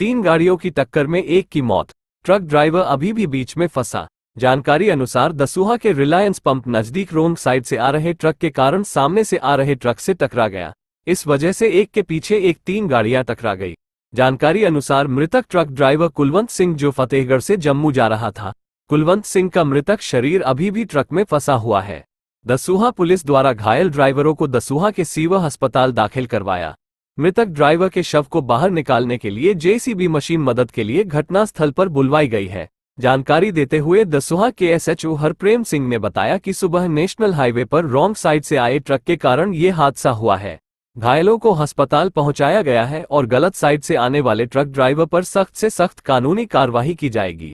तीन गाड़ियों की टक्कर में एक की मौत। ट्रक ड्राइवर अभी भी बीच में फंसा। जानकारी अनुसार दसूहा के रिलायंस पंप नज़दीक रोंग साइड से आ रहे ट्रक के कारण सामने से आ रहे ट्रक से टकरा गया। इस वजह से एक के पीछे एक तीन गाड़ियाँ टकरा गई। जानकारी अनुसार मृतक ट्रक ड्राइवर कुलवंत सिंह जो फतेहगढ़ से जम्मू जा रहा था, कुलवंत सिंह का मृतक शरीर अभी भी ट्रक में फंसा हुआ है। दसूहा पुलिस द्वारा घायल ड्राइवरों को दसूहा के सीवा अस्पताल दाखिल करवाया। मृतक ड्राइवर के शव को बाहर निकालने के लिए जेसीबी मशीन मदद के लिए घटनास्थल पर बुलवाई गई है जानकारी देते हुए दसुहा के एसएचओ हरप्रेम सिंह ने बताया कि सुबह नेशनल हाईवे पर रॉन्ग साइड से आए ट्रक के कारण ये हादसा हुआ है घायलों को अस्पताल पहुंचाया गया है और गलत साइड से आने वाले ट्रक ड्राइवर पर सख्त से सख्त कानूनी कार्रवाई की जाएगी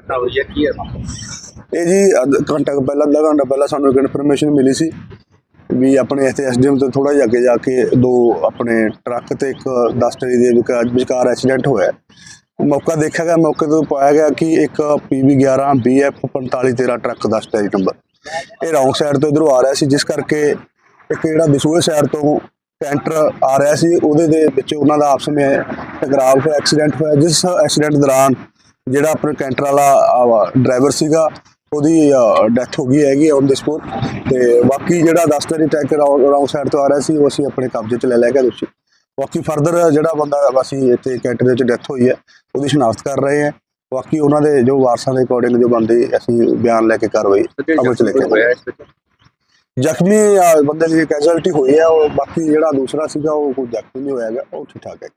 ਘਟਨਾ ਹੋਈ ਹੈ ਕੀ ਹੈ ਮਾਮਲਾ? ਇਹ ਜੀ ਅੱਧ ਘੰਟਾ ਕੁ ਪਹਿਲਾਂ ਅੱਧਾ ਘੰਟਾ ਪਹਿਲਾਂ ਸਾਨੂੰ ਇੱਕ ਇਨਫੋਰਮੇਸ਼ਨ ਮਿਲੀ ਸੀ ਵੀ ਆਪਣੇ ਇੱਥੇ ਐਸਡੀਐਮ ਤੋਂ ਥੋੜਾ ਜਿਹਾ ਅੱਗੇ ਜਾ ਕੇ ਦੋ ਆਪਣੇ ਟਰੱਕ ਤੇ ਇੱਕ 10 ਦੇ ਵਿਚਕਾਰ- ਐਕਸੀਡੈਂਟ ਹੋਇਆ। ਮੌਕਾ ਦੇਖਿਆ ਗਿਆ, ਮੌਕੇ ਤੋਂ ਪਾਇਆ ਗਿਆ ਕਿ ਇੱਕ ਪੀਵੀ 11 ਬੀਐਫ 4513 ਟਰੱਕ 10 ਟਰੀ ਨੰਬਰ। ਇਹ ਰੌਂਗ ਸਾਈਡ ਤੋਂ ਇਧਰੋਂ ਆ ਰਿਹਾ ਸੀ, ਜਿਸ ਕਰਕੇ ਇੱਕ ਜਿਹੜਾ ਦਸੂਹੇ ਸਾਈਡ ਤੋਂ ਕੈਂਟਰ ਆ ਰਿਹਾ ਸੀ, ਉਹਦੇ ਦੇ ਵਿੱਚ ਉਹਨਾਂ ਦਾ ਆਪਸ ਵਿੱਚ ਟਕਰਾਅ ਹੋਇਆ, ਐਕਸੀਡੈਂਟ ਹੋਇਆ, ਜਿਸ ਐਕਸੀਡੈਂਟ ਦੌਰਾਨ ਜਿਹੜਾ ਆਪਣੇ ਕੈਂਟਰ ਵਾਲਾ ਡਰਾਈਵਰ ਸੀਗਾ ਉਹਦੀ ਡੈਥ ਹੋ ਗਈ ਹੈਗੀ ਔਨ ਦ ਸਪੋਟ ਤੇ ਬਾਕੀ ਜਿਹੜਾ 10 ਤਰੀ ਟੈਂਕਰ ਰੌਂਗ ਸਾਈਡ ਤੋਂ ਆ ਰਿਹਾ ਸੀ ਉਹ ਅਸੀਂ ਆਪਣੇ ਕਬਜ਼ੇ 'ਚ ਲੈ ਲਿਆ ਗਿਆ ਦੋਸ਼ੀ। ਬਾਕੀ ਫਰਦਰ ਜਿਹੜਾ ਬੰਦਾ ਅਸੀਂ ਇੱਥੇ ਕੈਂਟਰ ਦੇ ਵਿੱਚ ਡੈਥ ਹੋਈ ਹੈ ਉਹਦੀ ਸ਼ਨਾਖਤ ਕਰ ਰਹੇ ਹਾਂ। ਬਾਕੀ ਉਹਨਾਂ ਦੇ ਜੋ ਵਾਰਸਾਂ ਦੇ ਅਕੋਰਡਿੰਗ ਜੋ ਬੰਦੇ ਅਸੀਂ ਬਿਆਨ ਲੈ ਕੇ ਕਾਰਵਾਈ ਅਮਲ 'ਚ ਲੈ ਕੇ ਜ਼ਖਮੀ ਬੰਦੇ ਦੀ ਕੈਜੁਅਲਟੀ ਹੋਈ ਹੈ ਉਹ ਬਾਕੀ ਜਿਹੜਾ ਦੂਸਰਾ ਸੀਗਾ ਉਹ ਕੋਈ ਜ਼ਖਮੀ ਨਹੀਂ ਹੋਇਆ ਹੈਗਾ ਉਹ ਠੀਕ ਠਾਕ ਹੈ।